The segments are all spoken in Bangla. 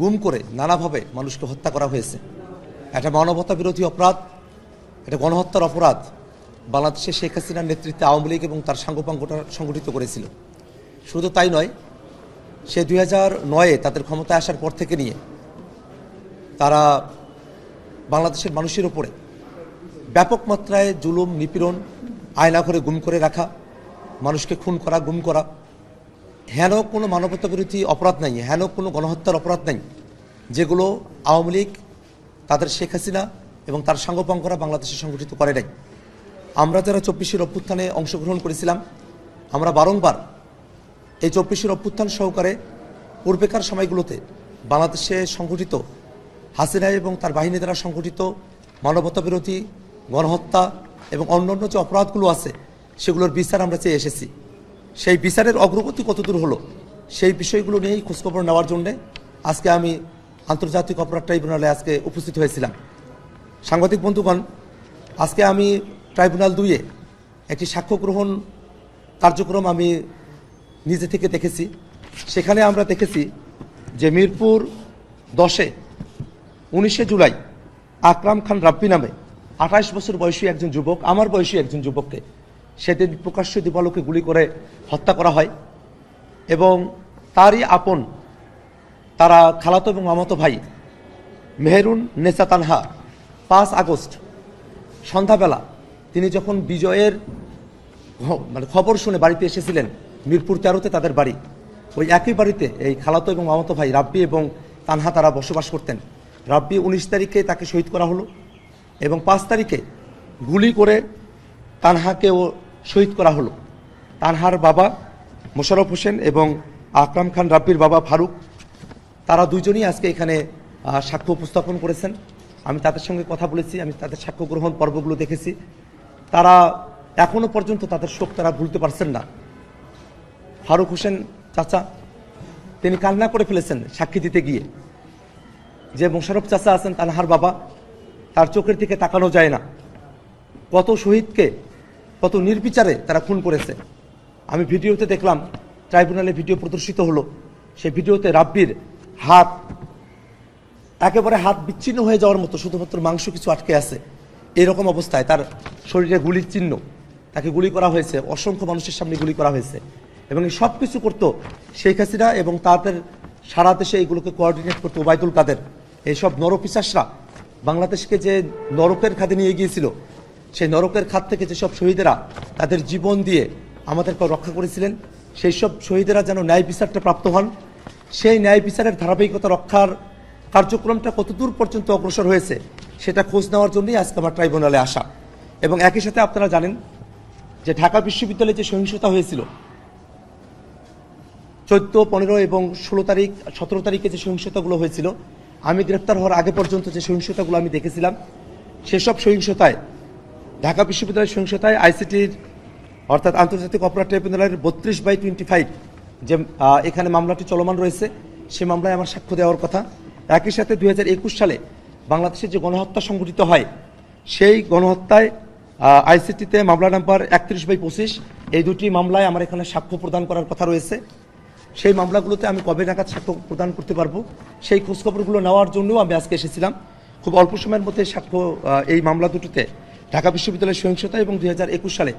গুম করে নানাভাবে মানুষকে হত্যা করা হয়েছে। একটা মানবতা বিরোধী অপরাধ এটা গণহত্যার অপরাধ বাংলাদেশে শেখ হাসিনার নেতৃত্বে আওয়ামী লীগ এবং তার সাংগপাঙ্গটা সংগঠিত করেছিল। শুধু তাই নয়, সে দুই হাজার নয়ে তাদের ক্ষমতায় আসার পর থেকে নিয়ে তারা বাংলাদেশের মানুষের ওপরে ব্যাপক মাত্রায় জুলুম, নিপীড়ন, আয়না করে গুম করে রাখা, মানুষকে খুন করা, গুম করা হেন কোনো মানবতা বিরোধী অপরাধ নাই হেন কোনো গণহত্যার অপরাধ নাই, যেগুলো আওয়ামী লীগ, তাদের শেখ হাসিনা এবং তার সাঙ্গপাঙ্গরা বাংলাদেশে সংগঠিত করে নাই। আমরা যারা চব্বিশের অভ্যুত্থানে অংশগ্রহণ করেছিলাম, আমরা বারংবার এই চব্বিশের অভ্যুত্থান সহকারে পূর্বেকার সময়গুলোতে বাংলাদেশে সংগঠিত হাসিনা এবং তার বাহিনী দ্বারা সংগঠিত মানবতা বিরোধী গণহত্যা এবং অন্যান্য যে অপরাধগুলো আছে, সেগুলোর বিচার আমরা চেয়ে এসেছি। সেই বিচারের অগ্রগতি কতদূর হলো? সেই বিষয়গুলো নিয়েই খোঁজখবর নেওয়ার জন্যে আজকে আমি আন্তর্জাতিক অপরাধ ট্রাইব্যুনালে আজকে উপস্থিত হয়েছিলাম। সাংবাদিক বন্ধুগণ, আজকে আমি ট্রাইব্যুনাল দুইয়ে একটি সাক্ষ্য গ্রহণ কার্যক্রম আমি নিজে থেকে দেখেছি। সেখানে আমরা দেখেছি যে মিরপুর দশে উনিশে জুলাই আকরাম খান রাব্বি নামে আঠাশ বছর বয়সী একজন যুবক, আমার বয়সী একজন যুবককে সেদিন প্রকাশ্য দিবালোকে গুলি করে হত্যা করা হয় এবং তারই আপন তারা খালাতো এবং মামাতো ভাই মেহেরুন নেসা তানহা পাঁচ আগস্ট সন্ধ্যাবেলা তিনি যখন বিজয়ের মানে খবর শুনে বাড়িতে এসেছিলেন, মিরপুর তেরোতে তাদের বাড়ি, ওই একই বাড়িতে এই খালাতো এবং মামাতো ভাই রাব্বি এবং তানহা তারা বসবাস করতেন। রাব্বি উনিশ তারিখে তাকে শহীদ করা হলো এবং পাঁচ তারিখে গুলি করে তানহাকেও শহীদ করা হলো। তানহার বাবা মোশাররফ হোসেন এবং আকরাম খান রাব্বির বাবা ফারুক, তারা দুজনই আজকে এখানে সাক্ষ্য উপস্থাপন করেছেন। আমি তাদের সঙ্গে কথা বলেছি, আমি তাদের সাক্ষ্য গ্রহণ পর্বগুলো দেখেছি। তারা এখনও পর্যন্ত তাদের শোক তারা ভুলতে পারছেন না। ফারুক হোসেন চাচা, তিনি কান্না করে ফেলেছেন সাক্ষী দিতে গিয়ে। যে মোশারফ চাচা আছেন, তানহার বাবা, তার চোখের দিকে তাকানো যায় না। কত শহীদকে কত নির্বিচারে তারা খুন করেছে। আমি ভিডিওতে দেখলাম, ট্রাইব্যুনালে ভিডিও প্রদর্শিত হলো। সেই ভিডিওতে রাব্বির হাত একেবারে হাত বিচ্ছিন্ন হয়ে যাওয়ার মতো, শুধুমাত্র মাংস কিছু আটকে আছে। এরকম অবস্থায় তার শরীরে গুলির চিহ্ন, তাকে গুলি করা হয়েছে, অসংখ্য মানুষের সামনে গুলি করা হয়েছে। এবং এই সব কিছু করতো শেখ হাসিনা এবং তাদের সারা দেশে এগুলোকে কোঅর্ডিনেট করতো ওবায়দুল কাদের। এইসব নরপিশাসরা বাংলাদেশকে যে নরকের খাদে নিয়ে গিয়েছিল সেই নরকের খাত থেকে যেসব শহীদেরা তাদের জীবন দিয়ে আমাদেরকে রক্ষা করেছিলেন সেই সব শহীদেরা যেন ন্যায় বিচারটা প্রাপ্ত হন। সেই ন্যায় বিচারের ধারাবাহিকতা রক্ষার কার্যক্রমটা কতদূর পর্যন্ত অগ্রসর হয়েছে, সেটা খোঁজ নেওয়ার জন্যই আজকে আমার ট্রাইব্যুনালে আসা। এবং একই সাথে আপনারা জানেন যে ঢাকা বিশ্ববিদ্যালয়ে যে সহিংসতা হয়েছিল, চোদ্দ, পনেরো এবং ষোলো তারিখ, সতেরো তারিখে যে সহিংসতাগুলো হয়েছিল, আমি গ্রেপ্তার হওয়ার আগে পর্যন্ত যে সহিংসতাগুলো আমি দেখেছিলাম, সেসব সহিংসতায় ঢাকা বিশ্ববিদ্যালয়ের সহিংসতায় আইসিটির অর্থাৎ আন্তর্জাতিক অপরাধ ট্রাইব্যুনালের বত্রিশ বাই টোয়েন্টি ফাইভ যে এখানে মামলাটি চলমান রয়েছে, সে মামলায় আমার সাক্ষ্য দেওয়ার কথা। একই সাথে দু হাজার একুশ সালে বাংলাদেশে যে গণহত্যা সংঘটিত হয়, সেই গণহত্যায় আইসিটিতে মামলা নাম্বার একত্রিশ বাই পঁচিশ, এই দুটি মামলায় আমার এখানে সাক্ষ্য প্রদান করার কথা রয়েছে। সেই মামলাগুলোতে আমি কবে নাগাদ সাক্ষ্য প্রদান করতে পারব, সেই খোঁজখবরগুলো নেওয়ার জন্যও আমি আজকে এসেছিলাম। খুব অল্প সময়ের মধ্যে সাক্ষ্য এই মামলা দুটিতে ঢাকা বিশ্ববিদ্যালয়ের সহিংসতা এবং দু হাজার একুশ সালে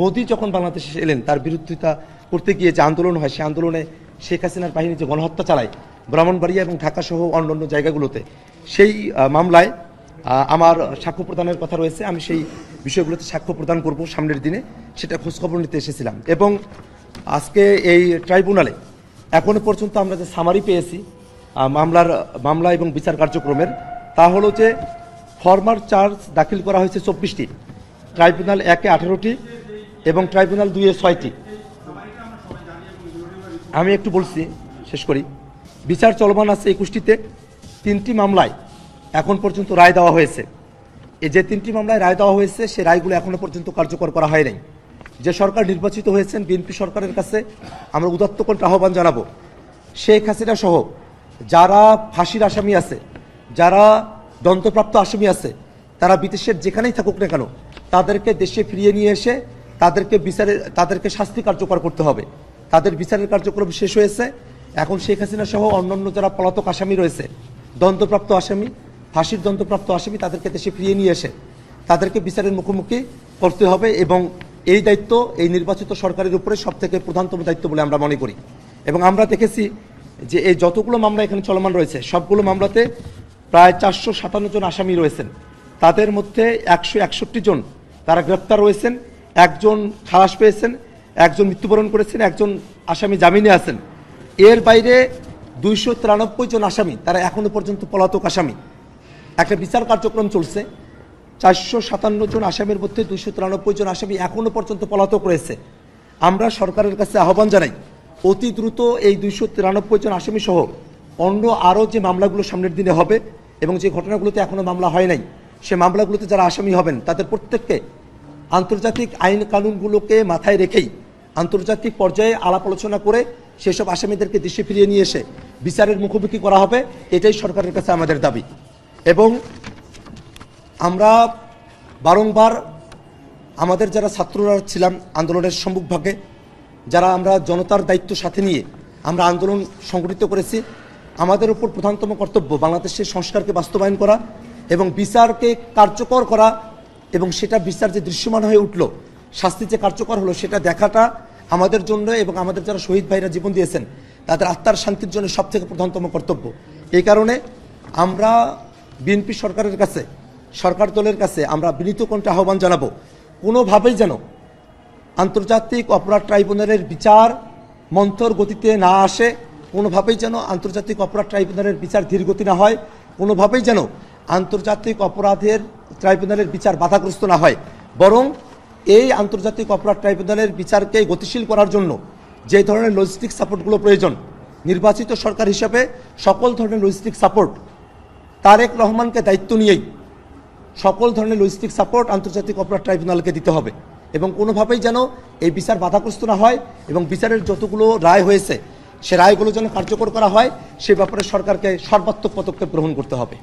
মোদী যখন বাংলাদেশে এলেন, তার বিরোধিতা করতে গিয়ে যে আন্দোলন হয় সেই আন্দোলনে শেখ হাসিনার বাহিনী যে গণহত্যা চালায়, ব্রাহ্মণবাড়িয়া এবং ঢাকা সহ অন্যান্য জায়গাগুলোতে, সেই মামলায় আমার সাক্ষ্য প্রদানের কথা রয়েছে, আমি সেই বিষয়গুলোতে সাক্ষ্য প্রদান করব সামনের দিনে, সেটা খোঁজখবর নিতে এসেছিলাম। এবং আজকে এই ট্রাইব্যুনালে এখনও পর্যন্ত আমরা যে সামারি পেয়েছি মামলার, মামলা এবং বিচার কার্যক্রমের, তা হলো যে ফরমার চার্জ দাখিল করা হয়েছে চব্বিশটি। ট্রাইব্যুনাল একে আঠেরোটি এবং ট্রাইব্যুনাল দুইয়ে ছয়টি। আমি একটু বলছি, শেষ করি। বিচার চলমান আছে একুশটিতে। তিনটি মামলায় এখন পর্যন্ত রায় দেওয়া হয়েছে। এই যে তিনটি মামলায় রায় দেওয়া হয়েছে, সে রায়গুলো এখনও পর্যন্ত কার্যকর করা হয় নাই। যে সরকার নির্বাচিত হয়েছেন বিএনপি সরকারের কাছে, আমরা উদাত্ত কণ্ঠে আহ্বান জানাব। শেখ হাসিনা সহ যারা ফাঁসির আসামি আছে, যারা দন্তপ্রাপ্ত আসামি আছে। তারা বিদেশের যেখানেই থাকুক না কেন, তাদেরকে দেশে ফিরিয়ে নিয়ে এসে তাদেরকে বিচারে, তাদেরকে শাস্তি কার্যকর করতে হবে। তাদের বিচারের কার্যক্রম শেষ হয়েছে। এখন শেখ হাসিনা সহ অন্যান্য যারা পলাতক আসামি রয়েছে, দন্তপ্রাপ্ত আসামি, ফাঁসির দন্তপ্রাপ্ত আসামি তাদেরকে দেশে ফিরিয়ে নিয়ে এসে তাদেরকে বিচারের মুখোমুখি করতে হবে এবং এই দায়িত্ব এই নির্বাচিত সরকারের উপরে সব থেকে প্রধানতম দায়িত্ব বলে আমরা মনে করি। এবং আমরা দেখেছি যে এই যতগুলো মামলা এখানে চলমান রয়েছে, সবগুলো মামলাতে প্রায় চারশো সাতান্ন জন আসামি রয়েছেন। তাদের মধ্যে একশো একষট্টি জন তারা গ্রেপ্তার রয়েছেন, একজন খালাস পেয়েছেন, একজন মৃত্যুবরণ করেছেন, একজন আসামি জামিনে আছেন। এর বাইরে দুইশো তিরানব্বই জন আসামি, তারা এখনও পর্যন্ত পলাতক আসামি। একটা বিচার কার্যক্রম চলছে। চারশো সাতান্ন জন আসামির মধ্যে দুইশো তিরানব্বই জন আসামি এখনও পর্যন্ত পলাতক রয়েছে। আমরা সরকারের কাছে আহ্বান জানাই, অতি দ্রুত এই দুইশো তিরানব্বই জন আসামি সহ অন্য আরও যে মামলাগুলো সামনের দিনে হবে এবং যে ঘটনাগুলোতে এখনও মামলা হয় নাই, সে মামলাগুলোতে যারা আসামি হবেন, তাদের প্রত্যেককে আন্তর্জাতিক আইন কানুনগুলোকে মাথায় রেখেই আন্তর্জাতিক পর্যায়ে আলাপ আলোচনা করে সেসব আসামিদেরকে দেশে ফিরিয়ে নিয়ে এসে বিচারের মুখোমুখি করা হবে, এটাই সরকারের কাছে আমাদের দাবি। এবং আমরা বারংবার আমাদের যারা ছাত্ররা ছিলাম আন্দোলনের সম্মুখভাগে, যারা আমরা জনতার দায়িত্ব সাথে নিয়ে আমরা আন্দোলন সংগঠিত করেছি আমাদের উপর প্রধানতম কর্তব্য বাংলাদেশের সংস্কারকে বাস্তবায়ন করা এবং বিচারকে কার্যকর করা এবং সেটা বিচার যে দৃশ্যমান হয়ে উঠল, শাস্তি যে কার্যকর হলো সেটা দেখাটা আমাদের জন্য এবং আমাদের যারা শহীদ ভাইরা জীবন দিয়েছেন, তাদের আত্মার শান্তির জন্য সবথেকে প্রধানতম কর্তব্য। এই কারণে আমরা বিএনপি সরকারের কাছে, সরকার দলের কাছে আমরা বিনীত কণ্ঠে আহ্বান জানাব, কোনোভাবেই যেন আন্তর্জাতিক অপরাধ ট্রাইব্যুনালের বিচার মন্থর গতিতে না আসে। কোনোভাবেই যেন আন্তর্জাতিক অপরাধ ট্রাইব্যুনালের বিচার ধীরগতি না হয়, কোনোভাবেই যেন আন্তর্জাতিক অপরাধের ট্রাইব্যুনালের বিচার বাধাগ্রস্ত না হয়। বরং এই আন্তর্জাতিক অপরাধ ট্রাইব্যুনালের বিচারকে গতিশীল করার জন্য যে ধরনের লজিস্টিক সাপোর্টগুলো প্রয়োজন, নির্বাচিত সরকার হিসাবে সকল ধরনের লজিস্টিক সাপোর্ট তারেক রহমানকে দায়িত্ব নিয়েই সকল ধরনের লজিস্টিক সাপোর্ট আন্তর্জাতিক অপরাধ ট্রাইব্যুনালকে দিতে হবে। এবং কোনোভাবেই যেন এই বিচার বাধাগ্রস্ত না হয় এবং বিচারের যতগুলো রায় হয়েছে সে রায়গুলো যেন কার্যকর করা হয় সে ব্যাপারে সরকারকে সর্বাত্মক পদক্ষেপ গ্রহণ করতে হবে।